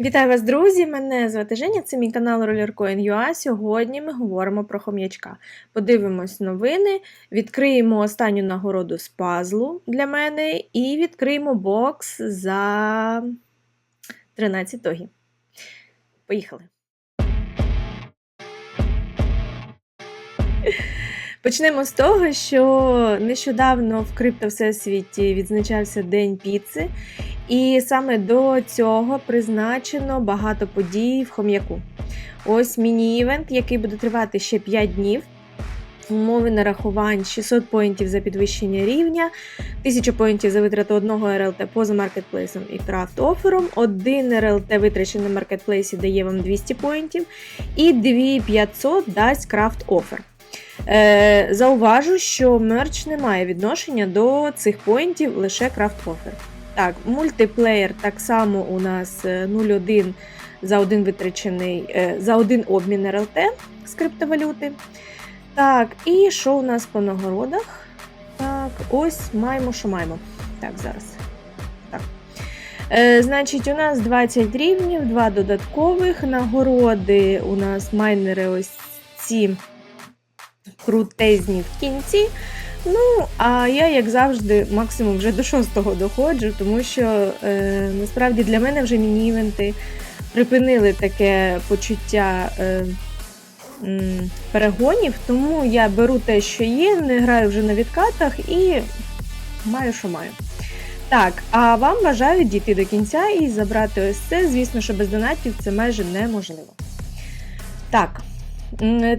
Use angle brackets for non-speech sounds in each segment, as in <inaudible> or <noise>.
Вітаю вас, друзі! Мене звати Женя, це мій канал RollerCoin.ua. Сьогодні ми говоримо про хом'ячка. Подивимось новини, відкриємо останню нагороду з пазлу для мене і відкриємо бокс за 13 тогі. Поїхали! Почнемо з того, що нещодавно в крипто всесвіті відзначався День піци, і саме до цього призначено багато подій в хом'яку. Ось міні-івент, який буде тривати ще 5 днів. Умови нарахувань 600 поінтів за підвищення рівня, 1000 поінтів за витрату одного РЛТ поза маркетплейсом і крафт офером. Один РЛТ витрачений на маркетплейсі дає вам 200 поінтів, і 2500 дасть крафт офер. Е, Зауважу, що мерч не має відношення до цих поінтів, лише крафт офер. Так, мультиплеєр так само у нас 0,1 за один витрачений, е, за один обмін РЛТ з криптовалюти. Так, і що у нас по нагородах? Так, ось маємо, що маємо. Так, зараз. Так. Е, Значить, у нас 20 рівнів, 2 додаткових нагороди. У нас майнери ось ці крутезні в кінці. Ну, а я, як завжди, максимум вже до шостого доходжу, тому що е, насправді для мене вже міні-івенти припинили таке почуття е, м, перегонів, тому я беру те, що є, не граю вже на відкатах і маю, що маю. Так, а вам бажаю дійти до кінця і забрати ось це. Звісно, що без донатів це майже неможливо. Так.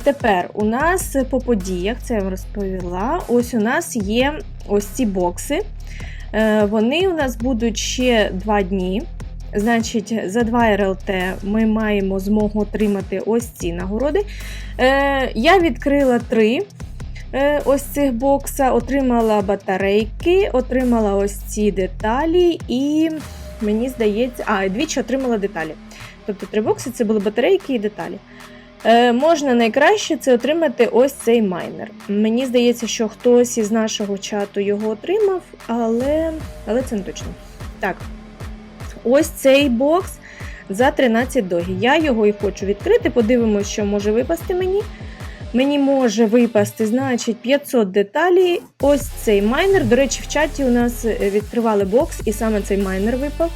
Тепер у нас по подіях, це я вам розповіла. Ось у нас є ось ці бокси. Е, Вони у нас будуть ще 2 дні. Значить, за 2 РЛТ ми маємо змогу отримати ось ці нагороди. Е, Я відкрила 3 ось цих бокса, отримала батарейки, отримала ось ці деталі, і мені здається, а, двічі отримала деталі. Тобто три бокси це були батарейки і деталі. Е, можна найкраще це отримати ось цей майнер. Мені здається, що хтось із нашого чату його отримав, але, але це не точно. Так, ось цей бокс за 13 догі. Я його і хочу відкрити. Подивимося, що може випасти мені. Мені може випасти, значить, 500 деталей. Ось цей майнер. До речі, в чаті у нас е, відкривали бокс, і саме цей майнер випав.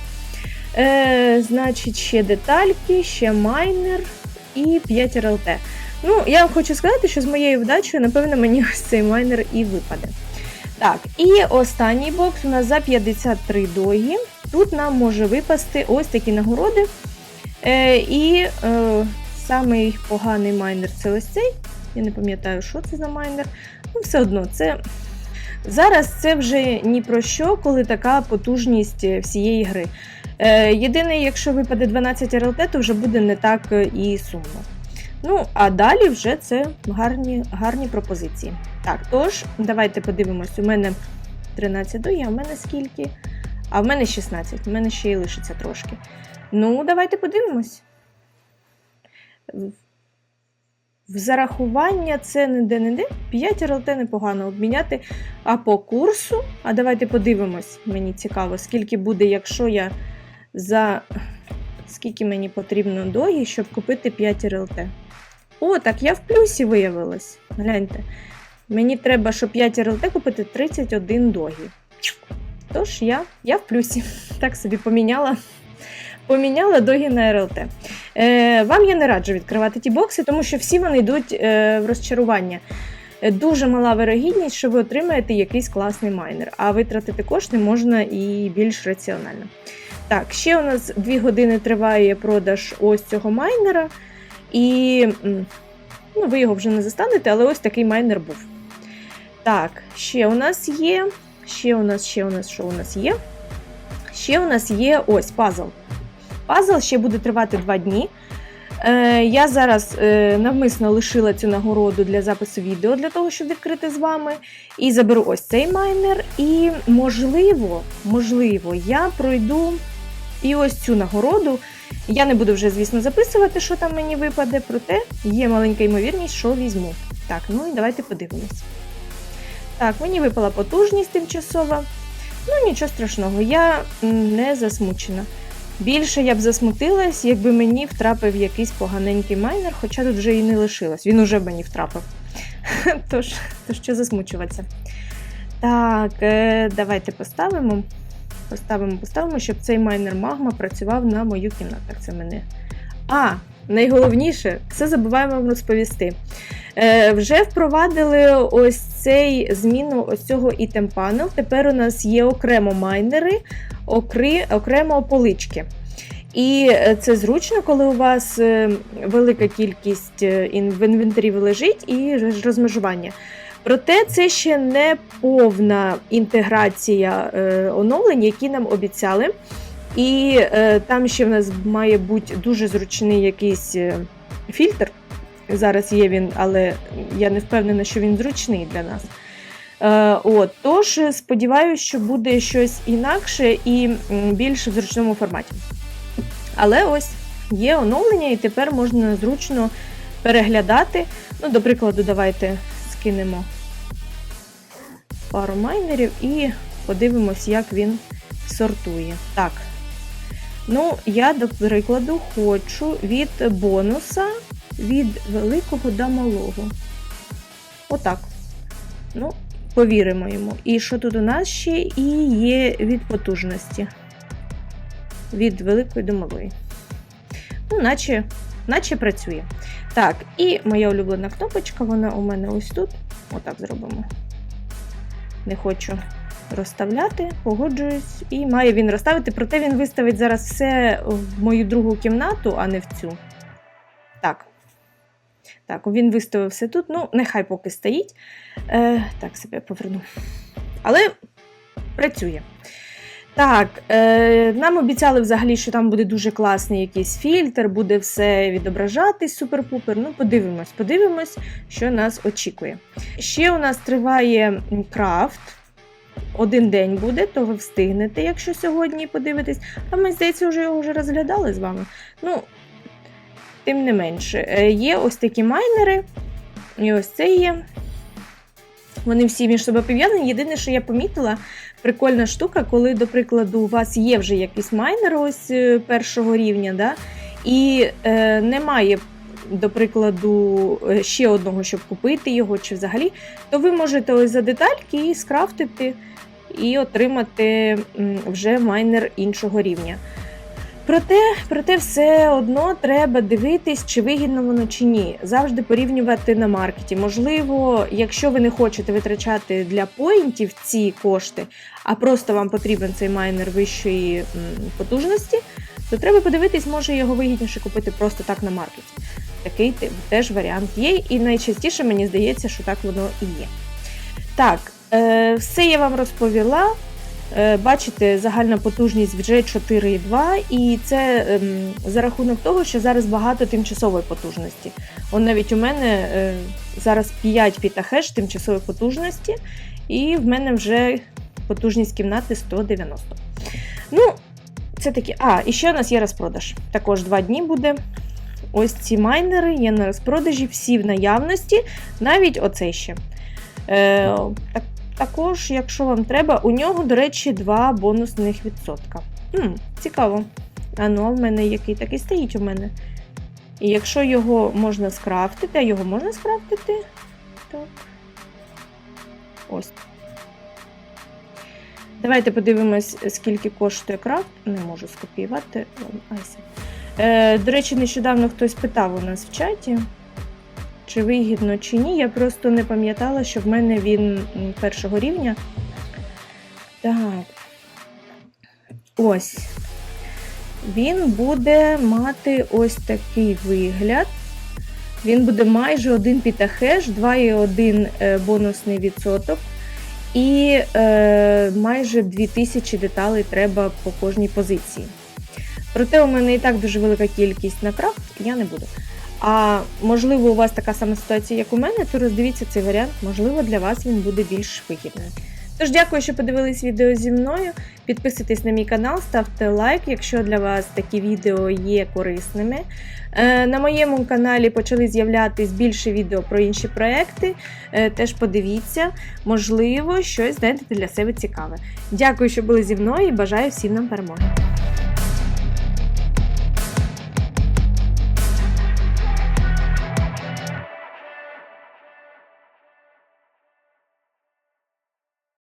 Е, Значить, ще детальки, ще майнер і 5 РЛТ. Ну, я хочу сказати, що з моєю вдачею, напевно, мені <laughs> ось цей майнер і випаде. Так, і останній бокс у нас за 53 догі. Тут нам може випасти ось такі нагороди. Е, І е, самий поганий майнер це ось цей. Я не пам'ятаю, що це за майнер. Ну, все одно, це. Зараз це вже ні про що, коли така потужність всієї гри. Е, Єдине, якщо випаде 12 РЛТ, то вже буде не так е, і сумно. Ну, а далі вже це гарні гарні пропозиції. Так, тож, давайте подивимось. У мене 13 доє, а в мене скільки? А в мене 16, в мене ще й лишиться трошки. Ну, давайте подивимось. В зарахування це не де-не-де. 5 РЛТ непогано обміняти. А по курсу, а давайте подивимось, мені цікаво, скільки буде, якщо я за скільки мені потрібно догі, щоб купити 5 РЛТ. О, так я в плюсі виявилась. Гляньте. Мені треба, щоб 5 РЛТ купити 31 догі. Тож я я в плюсі. <laughs> Так собі поміняла поміняла догі на РЛТ. Е, Вам я не раджу відкривати ті бокси, тому що всі вони йдуть е, в розчарування. Е, дуже мала вирогідність, що ви отримаєте якийсь класний майнер, а витратити кошти можна і більш раціонально. Так, ще у нас 2 години триває продаж ось цього майнера. І ну, ви його вже не застанете, але ось такий майнер був. Так, ще у нас є. Ще у нас, ще у нас, що у нас є? Ще у нас є ось пазл. Пазл ще буде тривати 2 дні. Е, Я зараз е, навмисно лишила цю нагороду для запису відео, для того, щоб відкрити з вами. І заберу ось цей майнер. І, можливо, можливо, я пройду і ось цю нагороду. Я не буду вже, звісно, записувати, що там мені випаде, проте є маленька ймовірність, що візьму. Так, ну і давайте подивимось. Так, мені випала потужність тимчасова. Ну, нічого страшного, я не засмучена. Більше я б засмутилась, якби мені втрапив якийсь поганенький майнер, хоча тут вже і не лишилось. Він уже мені втрапив. <laughs> Тож, то що засмучуватися. Так, е, давайте поставимо. Поставимо, поставимо, щоб цей майнер магма працював на мою кімнату. Так, це мене. А, найголовніше, все забуваємо вам розповісти. Е, Вже впровадили ось цей зміну ось цього ітемпану. Тепер у нас є окремо майнери, окри, окремо полички. І е, це зручно, коли у вас е, велика кількість е, в інвентарі лежить і розмежування. Проте це ще не повна інтеграція е, оновлень, які нам обіцяли. І е, там ще в нас має бути дуже зручний якийсь е, фільтр. Зараз є він, але я не впевнена, що він зручний для нас. От, тож сподіваюся, що буде щось інакше і більш в зручному форматі. Але ось є оновлення, і тепер можна зручно переглядати. Ну, до прикладу, давайте скинемо пару майнерів і подивимось, як він сортує. Так. Ну, я, до прикладу, хочу від бонуса від великого до малого. Отак. Ну, повіримо йому. І що тут у нас ще і є від потужності. Від великої до малої. Ну, наче, наче працює. Так, і моя улюблена кнопочка, вона у мене ось тут. Отак зробимо. Не хочу розставляти, погоджуюсь, і має він розставити, проте він виставить зараз все в мою другу кімнату, а не в цю. Так. Так, він виставив все тут. Ну, нехай поки стоїть. Е, так, себе поверну. Але працює. Так, е, нам обіцяли взагалі, що там буде дуже класний якийсь фільтр, буде все відображатись супер-пупер. Ну, подивимось, подивимось, що нас очікує. Ще у нас триває крафт. Один день буде, то ви встигнете, якщо сьогодні подивитесь. А ми, здається, вже його вже розглядали з вами. Ну, тим не менше, е, є ось такі майнери, і ось це є. Вони всі між собою пов'язані. Єдине, що я помітила, прикольна штука, коли, до прикладу, у вас є вже якийсь майнер ось е, першого рівня, да, і е, немає, до прикладу, е, ще одного, щоб купити його, чи взагалі, то ви можете ось за детальки і скрафтити і отримати вже майнер іншого рівня. Проте, проте все одно треба дивитись, чи вигідно воно чи ні. Завжди порівнювати на маркеті. Можливо, якщо ви не хочете витрачати для поінтів ці кошти, а просто вам потрібен цей майнер вищої потужності, то треба подивитись, може його вигідніше купити просто так на маркеті. Такий те- теж варіант є, і найчастіше мені здається, що так воно і є. Так, е, все я вам розповіла. Е, Бачите, загальна потужність вже 4,2, і це ем, за рахунок того, що зараз багато тимчасової потужності. Он навіть у мене е, зараз 5 пітахеш тимчасової потужності, і в мене вже потужність кімнати 190. Ну, це такі. А, і ще у нас є розпродаж. Також 2 дні буде. Ось ці майнери є на розпродажі, всі в наявності, навіть оцей ще. Е, так, також, якщо вам треба, у нього, до речі, два бонусних відсотка. Хм, цікаво. А ну, а в мене який такий стоїть у мене. І якщо його можна скрафтити, а його можна скрафтити? Так. Ось. Давайте подивимось, скільки коштує крафт. Не можу скопіювати. Е, до речі, нещодавно хтось питав у нас в чаті, чи вигідно, чи ні. Я просто не пам'ятала, що в мене він першого рівня. Так. Ось. Він буде мати ось такий вигляд. Він буде майже один пітахеш, 2,1 е, бонусний відсоток. І е, майже 2000 деталей треба по кожній позиції. Проте у мене і так дуже велика кількість на крафт, я не буду. А можливо, у вас така сама ситуація, як у мене, то роздивіться цей варіант, можливо, для вас він буде більш вигідним. Тож дякую, що подивились відео зі мною. Підписуйтесь на мій канал, ставте лайк, якщо для вас такі відео є корисними. Е, На моєму каналі почали з'являтись більше відео про інші проекти. Е, Теж подивіться, можливо, щось знайдете для себе цікаве. Дякую, що були зі мною і бажаю всім нам перемоги.